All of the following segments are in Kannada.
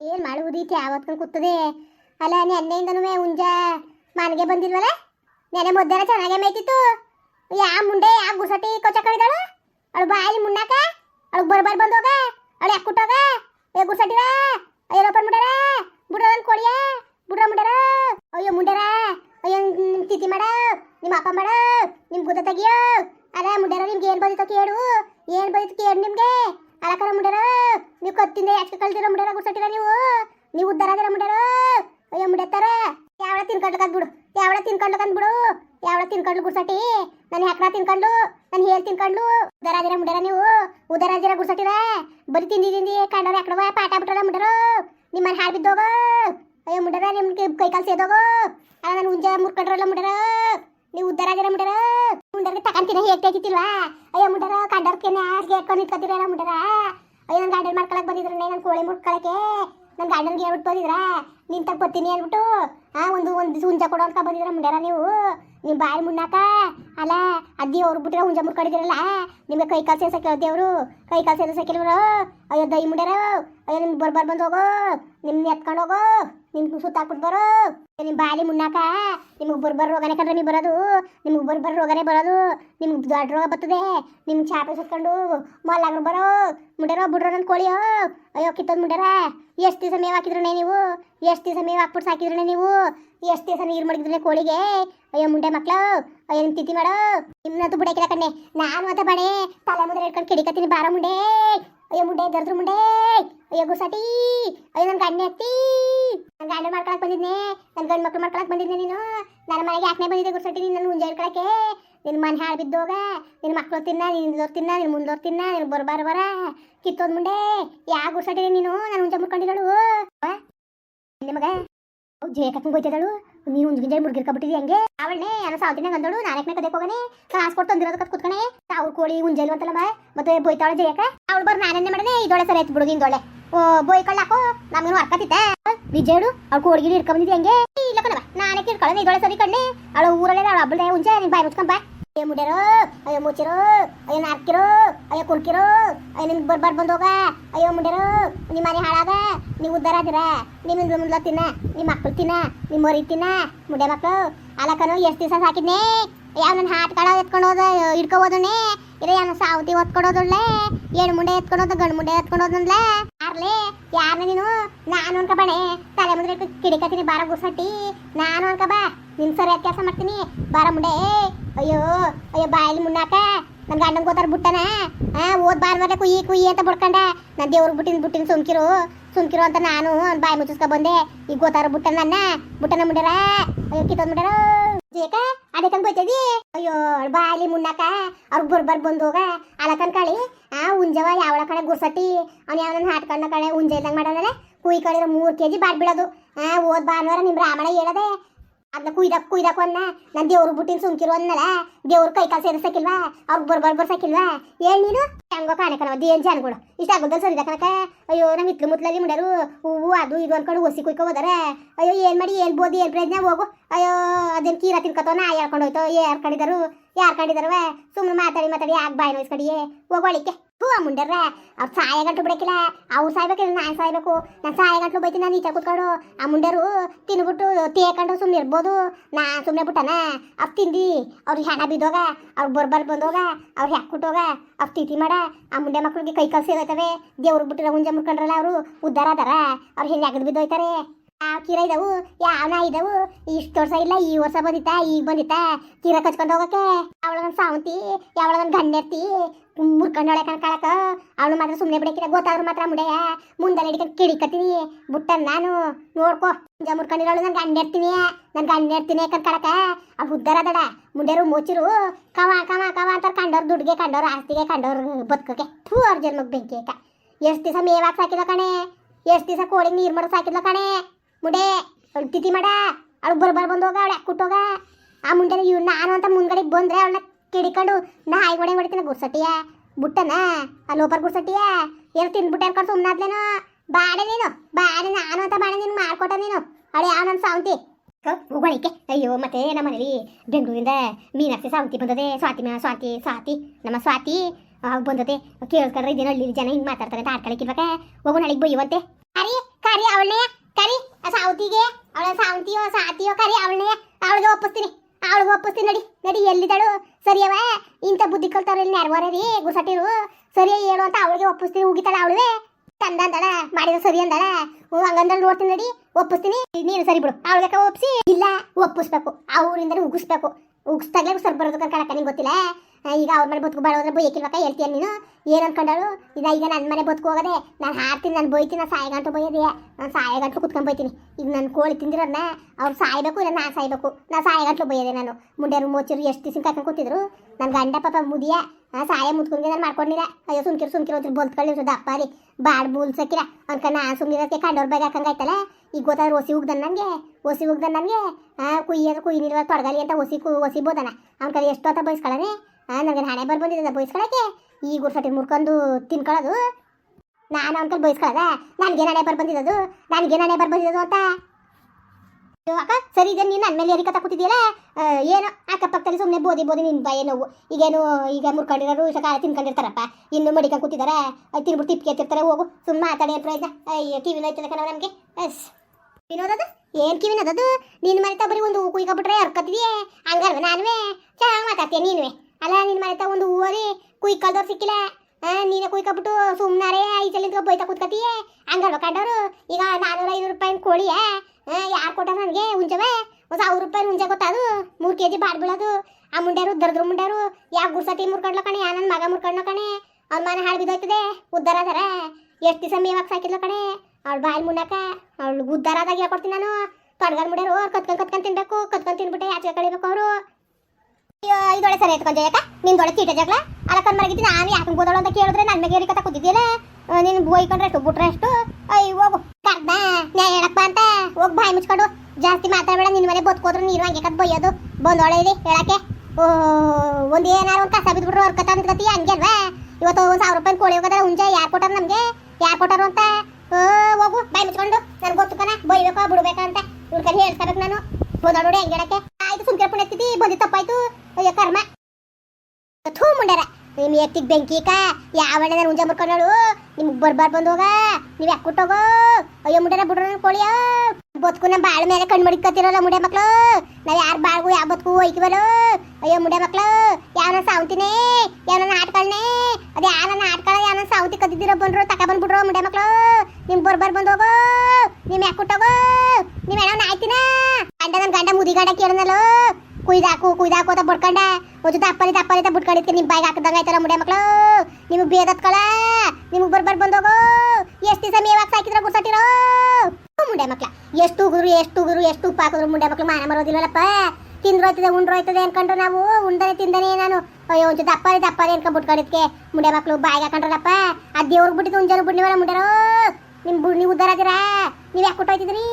ಏನ್ ಮಾಡುವುದೀತಿ ಯಾವತ್ಕೊಂಡು ಕೂತದೆ? ಅಲ್ಲ ನೆನ್ನೆಯಿಂದನೂ ಉಂಜ. ಮನೆಗೆ ಬಂದಿಲ್ವಲ್ಲ? ನೆನೆ ಮುದ್ದೆಲ್ಲ ಚೆನ್ನಾಗೆ ಮೇಯ್ತಿತ್ತು. ಯಾ ಮುಂಡೆ, ಯಾ ಗುಸಟಿ ಕೊಚ್ಚ ಕಳಿದಾಳು ಅವಳು ಬಾಯಿ ಮುಣ್ಣಾಕ? ಅವಳು ಬರ್ಬರ್ ಬಂದೋಗ? ಅವಳು ಯಾಕೆ ಕುಟ್ಟೋಗ ಏ ಗುಸಟಿರ ಅಯ್ಯೋ, ಲೋಪನ್ ಮುಡರ? ಬುಡ್ರನ್ ಕೊಡಿಯ ಬುಡ್ರ ಮುಂಡರ? ಅಯ್ಯೋ ಮುಂಡರ? ಅಯ್ಯೋ ತಿಥಿ ಮಾಡ. ನಿಮ್ಮ ಅಪ್ಪ ಮಾಡ. ನಿಮ್ ಗುದ್ದ ತೆಗಿಯೋ. ಅಲ್ಲ ಮುಂಡ್ಯಾರ ನಿಮ್ಗೆ ಏನ್ ಬಂದಿತ್ತು ಕೇಳು. ಏನ್ ಬಂದಿತ್ತು ಕೇಳು ನಿಮ್ಗೆ. ಅಲಕರ ಮುಂಡ್ಯಾರ ನೀವು ಕತ್ತಿಂದ ಯಾಕೆ ಕಳ್ದಿರೋ ಮುಂಡ್ಯಾರ ಗುಡ್ಸಟ್ಟಿರ ನೀವು. ನೀವು ಉದ್ದಾರ ಆಗಿರೋ ಮುಂಡ್ಯಾರ. ಅಯ್ಯೋ ಮುಂಡೆತ್ತಾರ ಯಾವಳ ತಿನ್ಕೊಂಡ್ಲಕಂದ್ ಬಿಡು ಯಾವಳ ತಿನ್ಕೊಂಡ್ಲಕಂದ್ ಬಿಡು ಯಾವಳ ತಿನ್ಕೊಂಡ್ಲು ಗುರ್ಸಟ್ಟಿ ನಾನು ಹೆಕ್ರ ತಿನ್ಕೊಂಡು ನಾನು ಹೇಳಿ ತಿನ್ಕೊಂಡು ಅದರ ಮುಂಡ್ಯಾರ ನೀವು. ಉದ್ದಾರ ಅದರ ಗುಡ್ಸಟ್ಟಿರ. ಬರೀ ತಿಂದಿ ತಿಂದಿ ಕಂಡವ್ರು ಯಾಕಡವ ಪಾಠ ಬಿಟ್ಟರ ನಿಮ್ಮ ನಿಮ್ಮನ್ನ ಹಾಳು ಬಿದ್ದೋಗ. ಅಯ್ಯೋ ಮುಂಡ್ಯಾರ ನಿಮ್ಗೆ ಕೈ ಕಾಲು ಸೇದೋಗು. ಅಲ್ಲ ನಾನು ಉಂಜ ಮುರ್ಕೊಂಡ್ರಲ್ಲ ಮುಂಡ್ಯಾರ. ನೀವು ಉದ್ದಾರಾಗಿರ ಮುಂಡರ ಮುಂಡರ್ಗೆ ತಕಂತೀನಿ ಹೇಗೆ ತೆಗಿತಿಲ್ವಾ? ಅಯ್ಯೋ ಮುಂಡರ ಕಂಡರ್ಕೇನೆ ಹಾಗೆ ಹೇಳ್ಕೊಂಡು ನಿಂತ್ಕೊತಿರಲ್ಲ ಮುಂಡರ? ಅಯ್ಯೋ ನನ್ನ ಗಾರ್ಡನ್ ಮಾಡ್ಕೊಳಕ್ ಬಂದಿದ್ರೆ ನನ್ನ ಕೋಳಿ ಮುಟ್ಕೊಳಕ್ಕೆ? ನನ್ನ ಗಾರ್ಡನ್ಗೆ ಹೇಳ್ಬಿಟ್ಟು ಬಂದಿದ್ರ? ನಿನ್ ತಗ ಬರ್ತೀನಿ ಅಂದ್ಬಿಟ್ಟು, ಆ, ಒಂದು ಒಂದು ಹುಂಜ ಕೊಡೋ ಅಂತ ಬಂದಿದ್ರ ಮುಂಡ್ಯಾರ ನೀವು? ನಿಮ್ಮ ಬಾಯಿ ಮುನ್ನಾಕ ಅಲ್ಲ, ಅದ್ದಿ ಅವ್ರು ಬಿಟ್ಟರೆ ಹುಂಜ ಮುರ್ಕೊಂಡಿದಿರಲ್ಲ ನಿಮ್ಗೆ ಕೈ ಕಾಲು ಸೇರ್ಸಕ್ಕೆ ದೇವರು ಕೈ ಕಾಲು ಸೇರ್ಸಕ್ಕಿಲ್ವರು ಅಯ್ಯೋ ದೈ ಮುಂಡ್ಯಾರ, ಅಯ್ಯೋ ನಿಮ್ಗೆ ಬರ್ಬಾರ್ ಬಂದು ಹೋಗೋ ನಿಮ್ಮ ಎತ್ಕೊಂಡು ಹೋಗೋ ನಿಮ್ಗೆ ಸುತ್ತಾಕ್ಬಿಟ್ಟು ಬರೋ ನಿಮ್ಮ ಬಾಲಿ ಮುನ್ನಾಕ ನಿಮ್ಗೆ ಬರ್ಬರ್ ರೋಗನೇ ಕಂಡ್ರೆ ನೀವು ಬರೋದು, ನಿಮ್ಗೆ ಬರ್ಬರ್ ರೋಗನೇ ಬರೋದು, ನಿಮ್ಗೆ ದೊಡ್ಡ ರೋಗ ಬರ್ತದೆ ನಿಮ್ಗೆ ಚಾಪೆ ಸುತ್ಕೊಂಡು ಮಲ್ಲಾಗ್ರು ಬರೋ, ಮುಂಡ್ಯಾರೋ, ಬಿಡ್ರೋ ನನ್ನ ಕೋಳಿಯೋ ಅಯ್ಯೋ ಕಿತ್ತೊಂದು ಮುಂಡ್ಯಾರ, ಎಷ್ಟು ದಿವಸ ಮೇವು ಹಾಕಿದ್ರೇ ನೀವು, ಎಷ್ಟು ದಿವಸ ಮೇವು ಹಾಕ್ಬಿಟ್ಟು ಸಾಕಿದ್ರೇ ನೀವು, ಎಷ್ಟು ದಿವಸ ನೀರು ಮಡಗಿದ್ರೆ ಕೋಳಿಗೆ, ಅಯ್ಯೋ ಮುಂಡೆ ಮಕ್ಳು ನಿಮ್ ತಿಥಿ ಮಾಡೋ? ನಿಮ್ಮನ್ನಂತೂ ಬಿಡಕ್ಕಿಲ್ಲ ಕಣ್ಣೆ. ನಾನು ಅಂತ ಬಡೆ ತಲೆ ಮುದ್ರೆ ಇಟ್ಕೊಂಡು ಕಿಡಿಕತ್ತೀನಿ ಬಾರ ಮುಂಡೆ. ಅಯ್ಯೋ ಮುಂಡೆ, ದರ್ದ್ರ ಮುಂಡೆ. ಅಯ್ಯೋ ಗುಸಾಟಿ. ಅಯ್ಯೋ ನನ್ನ ಗಂಡ ಅತ್ತಿ. ನನ್ನ ಗಂಡ ಮಾಡ್ಕೊಳಕ್ ಬಂದಿದ್ನೆ. ನನ್ನ ಗಂಡು ಮಕ್ಳು ಮಾಡ್ಕೊಳಕ್ ಬಂದಿದ್ನೆ ನೀನು. ನನ್ನ ಮನೆಗೆ ಯಾಕನೆ ಬಂದಿದೆ ಗುಸಾಟಿ ನೀನು ನನ್ನ ಮುಂಜೆ ಇಟ್ಕೊಳಕ್ಕೆ ನಿನ್ನ ಮನೆ ಹಾಳು ಬಿದ್ದೋಗ. ನಿನ್ನ ಮಕ್ಳು ತಿನ್ನ ನಿಂದೋರ್ ತಿನ್ನ ನಿನ್ನ ಮುಂದೋರ್ ತಿನ್ನ, ನಿನ್ ಬರ್ಬಾರ ಬರ ಕಿತ್ತೋದ್ ಮುಂಡೆ. ಯಾ ಗುಸಾಟಿ ನೀನು? ನಾನು ಮುಂಜೆ ಮುಟ್ಕೊಂಡಿದ್ದಳು ಜಯ ಕತ್ಕೊಂಡ್ ಹೋಯ್ತಿದ್ದಳು ನೀನು ಹುಂಜ್ ಮುರ್ಗಿರ್ಕೊಬಿಟ್ಟಿದಿ ಹಂಗೆ? ಅವಳನ್ನೇ ಏನೋ ಸಾವತಿನಾಗ ಅಂದಳು ನಾಲ್ಕನೇ ಕದಕ್ಕೆ ಹೋಗನೆ ಕಾಸು ಕೊಟ್ಟು ತಂದಿರೋದು ಕತ್ ಕುತ್ಕಣೆ. ಅವ್ರ ಕೋಳಿ ಹುಂಜಲು ಅಂತಲ್ಲ ಮತ್ತೆ ಬೋಯ್ತಾವಳ ಜಯಕ ಅವಳು ಬರ್ ನಾನೇ ಮಾಡನೆ ಇದೊಳೆ ಸರಿ ಆಯ್ತು ಬಿಡುಗಿ ಓ ಬೋಯ್ಕೊಳ್ಳಾಕೋ ನಮ್ಗೇನು ಅರ್ಕತಿತ್ತ ವಿಜಯಡು ಅವ್ಳು ಕೋಳಿಗಿಲಿ ಇಟ್ಕೊಂಬಂದಿದ್ದೆ ಹಂಗೆ? ಇಲ್ಲ ಕಣವ ನಾನೇ ಕಿಡ್ಕೊಳ್ಳೋಣ ಇದೊಳೆ ಸರಿ ಕಣ್ಣೆ ಅವಳು ಊರಲ್ಲೇ ಅವಳು ಹಬ್ಬಳೆ ಉಂಜೆ ನಿಂಗೆ ಬಾಯಿ ಮುಚ್ಕೊಂಬ ಅಯ್ಯೋ ಮುಡ್ಯಾರೋ, ಅಯ್ಯೋ ಮುಚ್ಚಿರೋ ಅಯ್ಯೋ ನಾರ್ಕಿರೋ, ಅಯ್ಯೋ ಕುರ್ಕಿರೋ, ಅಯ್ಯೋ ನಿಮ್ಗೆ ಬರ್ಬಾರ್ ಬಂದೋಗ. ಅಯ್ಯೋ ಮುಡ್ಯಾರೋ ನಿಮ್ಮ ಮನೆ ಹಾಳಾಗ. ನೀವು ಉದ್ದಾರ ಆದಿರ. ನಿಮ್ಮಿಂದ ಮುಂದ್ಲ ತಿನ್ನ. ನಿಮ್ಮ ಮಕ್ಳು ತಿನ್ನ. ನಿಮ್ಮ ಮರಿ ತಿನ್ನ. ಮುಂಡೆ ಮಕ್ಳು, ಅಲಕನು ಎಷ್ಟು ದಿವಸ ಸಾಕಿದ್ನೆ? ಯಾವ ನನ್ನ ಹಾಟ್ ಕಾಳ ಎತ್ಕೊಂಡು ಹೋದ ಹಿಡ್ಕೋಬೋದನೆ ಇರ ಯಾವ ಸಾವತಿ ಹೊತ್ಕೊಡೋದೊಳ್ಳೆ ಏಳು ಮುಂಡೆ ಎತ್ಕೊಂಡೋದ ಗಂಡು ಮುಂಡೆ ಎತ್ಕೊಂಡೋದನ್ಲೆ ಯಾರ್ಲೆ ಯಾರನ್ನ ನೀನು? ನಾನು ಅನ್ಕಬಾಣೆ. ತಲೆ ಮುಂದೆ ಕಿಡಿಕತ್ತೀನಿ, ಬಾರ ಗುಸಟ್ಟಿ ನಾನು ಅನ್ಕಬಾ. ನಿನ್ ಸರಿಯಾದ ಕೆಲಸ ಮಾಡ್ತೀನಿ. ಬಾರ ಮುಂಡೆ. ಅಯ್ಯೋ ಅಯ್ಯೋ, ಬಾಯಲ್ಲಿ ಮುನ್ನಾಕ ನನ್ನ ಗಂಡನ್ ಗೊತ್ತಾರ ಬಿಟ್ಟನ. ಆ ಓದ್ ಬಾರ್ ಬರ್ಲೆ ಕುಯ್ಯಿ ಕುಯ್ಯಿ ಅಂತ ಬಡ್ಕಂಡ. ನಾನು ದೇವ್ರಿಗೆ ಬಿಟ್ಟಿನ ಬಿಟ್ಟಿನ ಸುಮ್ಕಿರು. ಸುಮ್ಕಿರು ಅಂತ ನಾನು ಬಾಯಿ ಮುಚ್ಚಿಸ್ಕೊ ಬಂದೆ. ಈಗ ಗೊತ್ತಾರ ಬುಟ್ಟ ನನ್ನ. ಬಿಟ್ಟನ ಮುಂಡ್ಯಾರ ಅಯ್ಯೋ, ಕಿತ್ತೊಂದ್ ಮುಂಡ್ಯಾರ ಜೇಕ? ಅದಕ್ಕಂಗ್ ಬೈತದಿ ಅಯ್ಯೋ, ಬಾ ಅಲ್ಲಿ ಮುನ್ನಾಕ ಬರ್ ಬರ್ಬರ್ ಬಂದೋಗ ಅಲಕನ್ ಕಳಿ, ಆ, ಉಂಜವ ಯಾವಳ ಕಡೆ ಗುಸಟಿ ಅವ್ನ ಯಾವನ ಹಾಟ್ಕಣ್ಣ ಕಡೆ ಉಂಜ ಇದ್ದಂಗೆ ಮಾಡೋನಲ್ಲ ಕುಯ್ ಕಳಿರೋ ಮೂರು ಕೆ ಜಿ ಬಾಡ್ಬಿಡೋದು ಆ ಓದ್ ಭಾನುವಾರ ನಿಮ್ಮ ರಾಮಣ್ಣ ಹೇಳದೆ ಅದನ್ನ ಕುಯ್ದಕ್ ಕುಯ್ದಕ್ ಅನ್ನ ನಾನು ದೇವ್ರು ಬುಟ್ಟಿನ ಸುಮ್ಕಿರು ಅನ್ನಲ್ಲ ದೇವ್ರ ಕೈ ಕಾಲು ಸೇರಿಸಕ್ಕಿಲ್ವಾ ಅವ್ರಿಗೆ ಬರ್ಬರ್ ಬರ್ಸಕ್ಕಿಲ್ವಾ? ಏನ್ ನೀನು? ಹೆಂಗೋ ಕಾಣಕನವ ದೇನ್ ಜನಗಳು? ಇಷ್ಟ ಆಗೋದಲ್ಲಿ ಸರಿದ ಕನಕ ಅಯ್ಯೋ ನಮ್ಮ ಇತ್ಲು ಮುತ್ಲಲ್ಲಿ ಮುಂಡರು, ಹೂವು ಅದು ಇದು ಅನ್ಕೊಂಡು ಒಸಿ ಕುಯ್ಕೊ ಹೋದರ. ಅಯ್ಯೋ, ಏನ್ ಮಾಡಿ, ಏನ್ ಬೋದು, ಏನ್ ಪ್ರಯತ್ನ ಹೋಗು. ಅಯ್ಯೋ, ಅದೇನ್ ಕೀರ ತಿನ್ಕತ್ತೋ ನಾ ಹೇಳ್ಕೊಂಡು ಹೋಯ್ತೋ ಯಾರು ಕಂಡಿದರು? ಯಾರು ಕಂಡಿದಾರವ? ಸುಮ್ಮನೆ ಮಾತಾಡಿ ಮಾತಾಡಿ, ಯಾಕೆ ಬಾಯಿ ನೋಯ್ಸ್ಕಡಿಯೇ? ಹೋಗೋಳಿಕ್ಕೆ ಹೂ ಮುಂಡರ್ರ, ಅವ್ರು ಸಾಯ ಗಂಟು ಬಿಡಕ್ಕಿಲ್ಲ. ಅವ್ರು ಸಾಯ್ಬೇಕಿಲ್ಲ ನಾನು ಸಾಯ್ಬೇಕು. ನಾನು ಸಾಯ ಗಂಟ್ಲು ಬೈತೀನಿ ನಾನು ಈಚೆ ಕೂತ್ಕೊಂಡು ಆ ಮುಂಡರು ತಿನ್ಬಿಟ್ಟು ತೇಕೊಂಡು ಸುಮ್ಮನೆ ಇರ್ಬೋದು. ನಾ ಸುಮ್ಮನೆ ಬಿಟ್ಟನ? ಅವ್ರು ತಿಂದಿ ಅವ್ರಿಗೆ ಹೆಣ ಬಿದ್ದೋಗ, ಅವ್ರು ಬರ್ಬರ್ ಬಂದೋಗ, ಅವ್ರು ಹಾಕ್ಬಿಟ್ಟೋಗ ಅವ್ರು ತಿಥಿ ಮಾಡ. ಆ ಮುಂಡೆ ಮಕ್ಳಿಗೆ ಕೈ ಕಾಲು ಸೇರೋಯ್ತವೆ ದೇವ್ರು ಬಿಟ್ಟಿರೋ ಮುಂಜೆ ಮುರ್ಕೊಂಡ್ರಲ್ಲ ಅವರು, ಉದ್ದಾರ ಅದಾರ. ಅವ್ರು ಹೆಂಗೆ ಅಗದು ಬಿದ್ದೋಯ್ತಾರೆ? ಕೀರ ಇದಾವು? ಯಾವ ನಾ ಇದಾವು? ಇಷ್ಟು ವರ್ಷ ಇಲ್ಲ, ಈ ವರ್ಷ ಬಂದಿತ್ತ, ಈಗ ಬಂದಿತ್ತ? ಕೀರ ಕಚ್ಕೊಂಡು ಹೋಗಕ್ಕೆ? ಅವಳಗನ್ ಸಾವಂತಿ ಯಾವಳಗನ್ ಗಂಡೆರ್ತಿ? ಮುರ್ಕೊಂಡೊಳೆ ಕಣ್ಕಾಳಕ ಅವಳು ಮಾತ್ರ ಸುಮ್ಮನೆ ಬಿಡಕ್ಕಿಲ್ಲ ಗೊತ್ತಾದ್ರು ಮಾತ್ರ ಮುಡೆಯ ಮುಂದೆ ಹಿಡ್ಕೊಂಡು ಕಿಡಿಕತ್ತೀನಿ ಬುಟ್ಟ ನಾನು. ನೋಡ್ಕೊ. ಮುರ್ಕೊಂಡಿರೋಳು ನಾನು ಗಂಡ ಇರ್ತೀನಿ. ನಾನು ಗಂಡ ಇರ್ತೀನಿ ಕಣ್ಕಾಳಕ ಆ ಉದ್ದಾರ ಅದಡ ಮುಂಡೆರು ಮೋಚಿರು. ಕವ ಕವ ಕವ ಅಂತಾರೆ ಕಂಡೋರು ದುಡ್ಡಿಗೆ ಕಂಡೋರು ಆಸ್ತಿಗೆ ಕಂಡೋರು ಬದುಕಕ್ಕೆ. ಥೂ ಅವ್ರ ಜನ್ಮಕ್ಕೆ ಬೆಂಕಿ ಆಯ್ತಾ. ಎಷ್ಟು ದಿವಸ ಮೇವಾಕ್ ಸಾಕಿಲ್ಲ ಕಣೆ? ಎಷ್ಟು ದಿವಸ ಕೋಳಿಗೆ ನೀರು ಮಡ ಸಾಕಿಲ್ಲ ಕಣೆ? ಮುಡೆ, ಅವ್ಳು ತಿಥಿ ಮಾಡ. ಅವಳು ಬರ್ಬರ್ ಬಂದೋಗ ಅವಳು ಕುಟ್ಟೋಗ ಆ ಮುಂಡೆ ಇವ್ ನಾನು ಅಂತ ಮುಂದ್ಗಡೆ ಬಂದ್ರೆ ಅವಳನ್ನ ಕಿಡಿಕೊಂಡು, ನಾ ಹಾಯ್ಗೊಡೆ ಹೊಡಿತೀನಿ ಗುರ್ಸಟಿಯ ಬುಟ್ಟನ, ಆ ಲೋಪರ್ ಗುರ್ಸಟಿಯ ಏನು ತಿಂದ್ಬಿಟ್ಟೆ ಅನ್ಕೊಂಡು ಸುಮ್ಮನಾದ್ಲೇನು ಬಾಡೆ ನೀನು, ಬಾಡೆ ನಾನು ಅಂತ ಬಾಡೆ ನೀನು ಮಾಡ್ಕೊಟ ನೀನು. ಅವಳು ಯಾವ ನನ್ನ ಸಾವಂತಿ. ಹೋಗಳಿಕೆ ಅಯ್ಯೋ, ಮತ್ತೆ ನಮ್ಮ ಮನೇಲಿ ಬೆಂಗಳೂರಿಂದ ಮೀನಾಕ್ಷಿ ಸಾವಂತಿ ಬಂದದೆ. ಸ್ವಾತಿ ಮಾ, ಸ್ವಾತಿ ಸ್ವಾತಿ, ನಮ್ಮ ಸ್ವಾತಿ ಅವಾಗ ಬಂದದೆ. ಕೇಳ್ಕೊಂಡ್ರೆ ಇದೇನು ಹಳ್ಳಿ ಜನ ಹಿಂಗೆ ಮಾತಾಡ್ತಾರೆ ಅಂತ ಆಡ್ಕೊಳಕ್ಕೆ ಇವಾಗ ಹೋಗು ನಾಳೆಗೆ ಬೈಯುವಂತೆ. ಕರಿ ಕರಿ ಅವಳನ್ನೇ. ಕರಿ ಸಾವತಿಗೆ. ಅವಳ ಸಾವಂತಿಯೋ ಸಾತಿಯೋ ಕರಿ ಅವಳನ್ನೇ. ಅವಳಿಗೆ ಒಪ್ಪಿಸ್ತೀನಿ. ಅವಳಿಗೆ ಒಪ್ಪಿಸ್ತೀನಿ ನಡಿ ನಡಿ, ಎಲ್ಲಿದ್ದಾಳು? ಸರಿಯವ ಇಂಥ ಬುದ್ಧಿ ಕಲ್ತವ್ರು ಇಲ್ಲಿ ನೆರವರ ರೀ ಗುಸಟಿರು ಸರಿಯ ಹೇಳು ಅಂತ ಅವಳಿಗೆ ಒಪ್ಪಿಸ್ತೀನಿ ಉಗಿತಾಳ ಅವಳುವೆ ತಂದ ಅಂದಾಳ, ಮಾಡಿದ ಸರಿ ಅಂದಾಳ. ಹಂಗಂದಲ್ಲಿ ನೋಡ್ತೀನಿ ನಡಿ ಒಪ್ಪಿಸ್ತೀನಿ ನೀನು ಸರಿ ಬಿಡು. ಅವಳಿಗೆ ಒಪ್ಪಿಸಿ ಇಲ್ಲ ಒಪ್ಪಿಸ್ಬೇಕು ಅವರಿಂದ ಉಗಿಸ್ಬೇಕು. ಉಗಿಸ್ದಾಗ್ಲೇ ಸ್ವಲ್ಪ ಬರೋದು ಕಣಕ ನಿಂಗೆ ಗೊತ್ತಿಲ್ಲ? ಈಗ ಅವ್ರ ಮನೆ ಬದುಕು ಬಾಳೋದ್ರೆ ಬೈಯಕ್ಕಿಲ್ವಕ್ಕ? ಹೇಳ್ತೀಯ ನೀನು? ಏನು ಅನ್ಕೊಂಡಳು ಈಗ ಈಗ ನನ್ನ ಮನೆ ಬದುಕು ಹೋಗೋದೆ, ನಾನು ಹಾರ್ತೀನಿ ನಾನು ಬೈತೀನಿ, ನಾನು ಸಾಯಗಂಟು ಬೈಯೋದೇ. ನಾನು ಸಾಯಗಂಟು ಕುತ್ಕೊಂಡು ಬೈತೀನಿ. ಈಗ ನನ್ನ ಕೋಳಿ ತಿಂದಿರೋದನ್ನ ಅವ್ರು ಸಾಯ್ಬೇಕು ಇಲ್ಲ ನಾನು ಸಾಯ್ಬೇಕು? ನಾನು ಸಾಯಗಂಟು ಬೈಯೋದೆ ನಾನು. ಮುಂಡೆರು ಮೋಚರು ಎಷ್ಟು ದಿವಸ ಕರ್ಕೊಂಡು ಕೂತಿದ್ರು? ನನ್ನ ಗಂಡ ಪಾಪ ಮುದಿಯ ಸಾಯ ಮುತ್ಕೊಂಡು ನಾನು ಮಾಡ್ಕೊಂಡಿಲ್ಲ. ಅಯ್ಯೋ, ಸುಮ್ಕಿರು ಸುಮ್ಕಿರು ಅಂತ ಬೋಲ್ತ್ಕೊಳ್ಳಿ ದಪ್ಪ ರೀ. ಬಾಡ್ ಬೂಲ್ಸಕ್ಕಿರ ಅನ್ಕೊಂಡು ನಾನು ಸುಮ್ಮನಿರೋಕ್ಕೆ ಕಂಡವ್ರ ಬಗ್ಗೆ ಹಾಕಂಗಾಯ್ತಲ್ಲ ಈಗ ಗೊತ್ತಾದ್ರೆ ಒಸಿ ಉಗ್ದನ್ ನನಗೆ ಒಸಿ ಉಗ್ದನ್ ನನಗೆ ಕುಯ್ಯೋದು ಕುಯ್ನಿಲ್ವ ತೊಡಗಲಿ ಅಂತ ಒಸಿ ಕು, ಒಸಿ ಬೋದನ. ಅವ್ನ ಕಡೆ ಎಷ್ಟೊತ್ತ ಬಯಸ್ಕೊಳ್ಳನೆ ನನಗೆ ಹಣೆ ಬರ್ ಬಂದಿದ್ದ ಬಯಸ್ಕೊಳಕ್ಕೆ ಈ ಗುರ್ಸಟಿ ಮುರ್ಕೊಂಡು ತಿನ್ಕೊಳ್ಳೋದು ನಾನು ಕಡೆ ಬಯಸ್ಕೊಳ್ಳೋದ ನನಗೆ ಹಣೆ ಬರ್ ಬಂದಿದ್ದು? ನನಗೆ ಹಣೆ ಬರ್ ಬಂದಿದ್ದು ಅಂತ? ಅಕ್ಕ, ಸರಿ ಇದೆ ನೀನು ನನ್ನ ಮೇಲೆ ಏರಿಕತ್ತ ಕೂತಿದ್ದೀಯಲ್ಲ ಏನು? ಅಕ್ಕಪಕ್ಕದಲ್ಲಿ ಸುಮ್ಮನೆ ಬೋದಿ ಬೋದಿ ನಿನ್ನ ಬಾಯ ನೋವು. ಈಗೇನು ಈಗ ಮುರ್ಕೊಂಡಿರೋರು ಇಷ್ಟ ಕಾಲ ತಿನ್ಕೊಂಡಿರ್ತಾರಪ್ಪ. ಇನ್ನು ಮಡಿಕ ಕೂತಿದ್ದಾರೆ ಅದು ತಿನ್ಬಿಟ್ಟು ತಿಪ್ಪಿ ಎತ್ತಿರ್ತಾರೆ, ಹೋಗು. ಸುಮ್ಮನೆ ಮಾತಾಡಿ ಪ್ರಯತ್ನ ಅಯ್ಯೋ ಕಿವಿ ಆಯ್ತದ ಕಣ ನಮಗೆ. ಎಸ್ ವಿನೋದದು ಏನು ಕಿವಿನದದು ನಿನ್ನ ಮನೆ ಬರೀ ಒಂದು ಕುಯ್ಕೊಬಿಟ್ರೆ ಹರ್ಕತ್ತಿದೆಯೇ ಹಂಗಲ್ವ ನಾನುವೇ? ಚೆನ್ನಾಗಿ ಮಾತಾಡ್ತೀಯ ನೀನುವೆ? ಅಲ್ಲ ನಿನ್ನ ಮನೆ ಒಂದು ಹೂವರಿ ಕುಯ್ಕಲ್ದವ್ರು ಸಿಕ್ಕಿಲ್ಲ. ಆ, ನೀನೇ ಕುಯ್ಕೊಬಿಟ್ಟು ಸುಮ್ಮನಾರೇ ಸಲಿಂದ ಬೈತಾ ಕೂತ್ಕತಿಯೇ ಹಂಗಲ್ವ ಕಂಡವರು? ಈಗ ನಾನ್ನೂರ ಐನೂರು ರೂಪಾಯಿ ಕೋಳಿಯ ಯಾರು ಕೊಟ್ಟಾರ ನನಗೆ? ಹುಂಜವೆ ಒಂದು ಸಾವಿರ ರೂಪಾಯಿ ಉಂಜ ಗೊತ್ತದು ಮೂರು ಕೆ ಜಿ ಬಾಡ್ ಬೀಳೋದು. ಆ ಮುಂಡ್ಯಾರು ದರ್ದ್ರ ಮುಂಡ್ಯಾರು. ಯಾವ ಗುರ್ಸತಿ ಮುರ್ಕೊಂಡ್ಲ ಕಣೆ? ನನ್ನ ಮಗ ಮುರ್ಕೊಂಡ್ಲ ಕಣೆ. ಅವ್ರ ಮನೆ ಹಾಳು ಬಿದ್ದೋಯ್ತದೆ. ಉದ್ದಾರ ಅದರ. ಎಷ್ಟು ದಿವಸ ಮೇವಾಗ ಸಾಕಿದ್ಲ ಕಣೆ. ಅವಳು ಬಾಯಿ ಮುನ್ನಕ ಅವಳು ಉದ್ದಾರದಾಗ ಹೇಳ್ಕೊಡ್ತೀನಿ ನಾನು. ತೊಡ್ಗಲ್ ಮುಡ್ಯಾರು ಕತ್ಕೊಂಡ್ ಕತ್ಕೊಂಡ್ ತಿನ್ಬೇಕು. ಕತ್ಕೊಂಡ್ ತಿನ್ಬಿಟ್ಟೆ ಆಚೆ ಕಳಿಬೇಕು ಅವರು. ಇದೊಳೆ ಸರಿ ಎತ್ಕೊಂಡ್ ಜಯಕ ನಿಂದೊಳೆ ಚೀಟ ಜಗಳ. ಅಲಕನ್ ಮರಗಿದ್ದು ನಾನು ಯಾಕೆ ಬೋದಳು ಅಂತ ಕೇಳಿದ್ರೆ ನನ್ನ ಮೇಲೆ ಕತ ಕೂತಿದ್ಯಲ್ಲ ನೀನು ಬೋಯ್ಕೊಂಡ್ರೆ ಎಷ್ಟು ಬಿಟ್ರೆ ಎಷ್ಟು? ಅಯ್ಯ, ಹೋಗು. ಕರ್ದ ನ್ಯಾಯ ಹೇಳಪ್ಪ ಅಂತ. ಹೋಗಿ, ಬಾಯಿ ಮುಚ್ಕೊಂಡು. ಜಾಸ್ತಿ ಮಾತಾಡಬೇಡ ನಿನ್ನ ಮನೆ ಬದುಕೋದ್ರೆ ನೀರು ಹಂಗೆ ಕತ್ ಬೊಯ್ಯೋದು. ಬಂದೊಳೆ ಇದೆ ಹೇಳಕ್ಕೆ. ಓ, ಒಂದು ಏನಾರು ಒಂದು ಕಸ ಬಿದ್ಬಿಟ್ರು, ಅವ್ರ ಕತ್ತ ಅಂದ್ಕತಿ ಹಂಗೆ ಅಲ್ವಾ? ಇವತ್ತು ಒಂದು ಸಾವಿರ ರೂಪಾಯಿ ಕೋಳಿ ಹೋಗೋದ್ರೆ ಹುಂಜೆ ಯಾರು ಕೊಟ್ಟಾರ ನಮಗೆ? ಯಾರು ಕೊಟ್ಟಾರು ಅಂತ? ಹೋಗು, ಬಾಯಿ ಮುಚ್ಕೊಂಡು. ನನ್ಗೆ ಗೊತ್ತು ಕಣ, ಬೈಬೇಕಾ, ಬಿಡ್ಬೇಕಾ ಅಂತ. ಇವ್ರ ಕೈ ಹೇಳ್ಸ್ಕೊಬೇಕು ನಾನು. ಬಂದೋಳ ನೋಡಿ, ಹಂಗೆ ಹೇಳಕ್ಕೆ. ಆಯ್ತು, ಸುಮ್ಕೆ ಪುಣ್ಯತಿಥಿ ಬಂದಿ ತಪ್ಪಾಯ್ತು. ಅಯ್ಯೋ, ಕರ್ಮ. ಥೂ ಮುಂಡ್ಯಾರ ನಿಮ್ಮ ಎತ್ತಿಗೆ ಬೆಂಕಿ ಕಾ. ಯಾವಣ್ಣ ನಾನು ಉಂಜ ಮುರ್ಕೊಂಡಳು ನಿಮ್ಗೆ ಬರ್ಬಾರ್ ಬಂದು ಹೋಗ. ನೀವು ಯಾಕೆ ಕೊಟ್ಟೋಗೋ ಅಯ್ಯೋ ಮುಂಡ್ಯಾರ ಬಿಡ್ರ ಕೋಳಿಯ ಬದುಕು ನಮ್ಮ ಬಾಳ ಮೇಲೆ ಕಣ್ಣು ಮಡಿಕತ್ತಿರಲ್ಲ ಮುಂಡೆ ಮಕ್ಳು. ನಾವು ಯಾರು ಬಾಳ್ಗು ಯಾವ ಬದುಕು ಒಯ್ಕಿವಲ್ಲ? ಅಯ್ಯೋ, ಮುಂಡೆ ಮಕ್ಳು, ಯಾವನ ಸಾವಂತಿನೇ, ಯಾವನ ನಾಟ್ಕಳ್ನೆ. ಅದೇ ಯಾವನ ನಾಟ್ಕಳ ಯಾವನ ಸಾವಂತಿ ಕದ್ದಿದ್ದೀರೋ ಬಂದ್ರು, ತಕ ಬಂದ್ಬಿಡ್ರು ಮುಂಡೆ ಮಕ್ಳು. ನಿಮ್ ಬರ್ಬಾರ್ ಬಂದು ಹೋಗೋ. ನಿಮ್ ಯಾಕೆ ಕೊಟ್ಟೋಗೋ ನಿಮ್ ಏನೋ ಆಯ್ತಿನ ಗಂಡ ನನ್ ಗಂಡ ಮುದಿ ಗಂಡ ಕೇಳನಲ್ಲ ಕುಯ್ದಾಕು ಕುಯ್ದಾಕು ಅಂತ ಬಡ್ಕಂಡ. ಒಂದು ದಪ್ಪಲಿ ದಪ್ಪಲಿ ಅಂತ ಬಿಟ್ಕೊಂಡಿದ್ಕೆ ನಿಮ್ ಬಾಯಿಗೆ ಹಾಕದಂಗ ಆಯ್ತಾರ ಮುಡಿಯ ಮಕ್ಳು? ನಿಮಗೆ ಬೇದತ್ಕೊಳ ನಿಮಗೆ ಬರ್ಬರ್ ಬಂದೋಗೋ ಎಷ್ಟು ದಿವಸ ಮೇವಾಗ ಸಾಕಿದ್ರ ಗುರ್ಸಟ್ಟಿರೋ? ಮುಂಡೆ ಮಕ್ಳ, ಎಷ್ಟು ಉಗುರು, ಎಷ್ಟು ಗುರು ಎಷ್ಟು ಉಪ್ಪು ಹಾಕಿದ್ರು ಮುಂಡೆ ಮಕ್ಳು? ಮಾನ ಮರೋದಿಲ್ಲಪ್ಪ ತಿಂದ್ರು ಉಂಡ್ರೋಯ್ತದೆ ಉಂಡ್ರು ಹೋಯ್ತದೆ ಅನ್ಕೊಂಡು ನಾವು. ಉಂಡನೆ ತಿಂದನೆ ನಾನು. ಅಯ್ಯೋ ಒಂಚೂರು ದಪ್ಪಲಿ ದಪ್ಪಲಿ ಅನ್ಕೊಂಡ್ ಬಿಟ್ಕೊಂಡಿದ್ಕೆ ಮುಂಡೆ ಮಕ್ಳು ಬಾಯಿಗೆ ಹಾಕೊಂಡ್ರಲ್ಲಪ್ಪ. ಆ ದೇವ್ರಿಗೆ ಬಿಟ್ಟಿದ್ದು ಉಂಜರು ಬಿಡ್ನಿವಲ್ಲ ಮುಂಡೆರೋ ನಿಮ್ ಬುಡ್ ನೀವು ಉದ್ದಾರ ಅದೀರಾ ನೀವು ಯಾಕೆ ಕೊಟ್ಟೋಯ್ತಿದ್ರಿ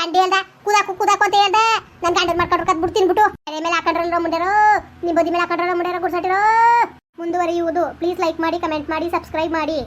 ಗಂಡಿ ಕುದಾ ಕುದಾಕು ಕುದಾಕು ಅಂತ ಹೇಳ್ದೆ. ನನ್ ಗಂಡನ್ ಮಾಡ್ಕೊಂಡು ಬಿಡ್ತೀನಿ ಬಿಟ್ಟು. ಎದೆ ಮೇಲೆ ಹಾಕೊಂಡ್ರಲ್ಲ ಮುಂಡೆರೋ ನಿಮ್ಮ ಬದಿ ಮೇಲೆ ಹಾಕೊಂಡ್ರಲ್ಲ ಮುಂಡೆರೋ ಗುಡ್ಸಾಟಿರೋ ಮುಂದುವರಿಯುವುದು. ಪ್ಲೀಸ್ ಲೈಕ್ ಮಾಡಿ ಕಮೆಂಟ್ ಮಾಡಿ ಸಬ್ಸ್ಕ್ರೈಬ್ ಮಾಡಿ.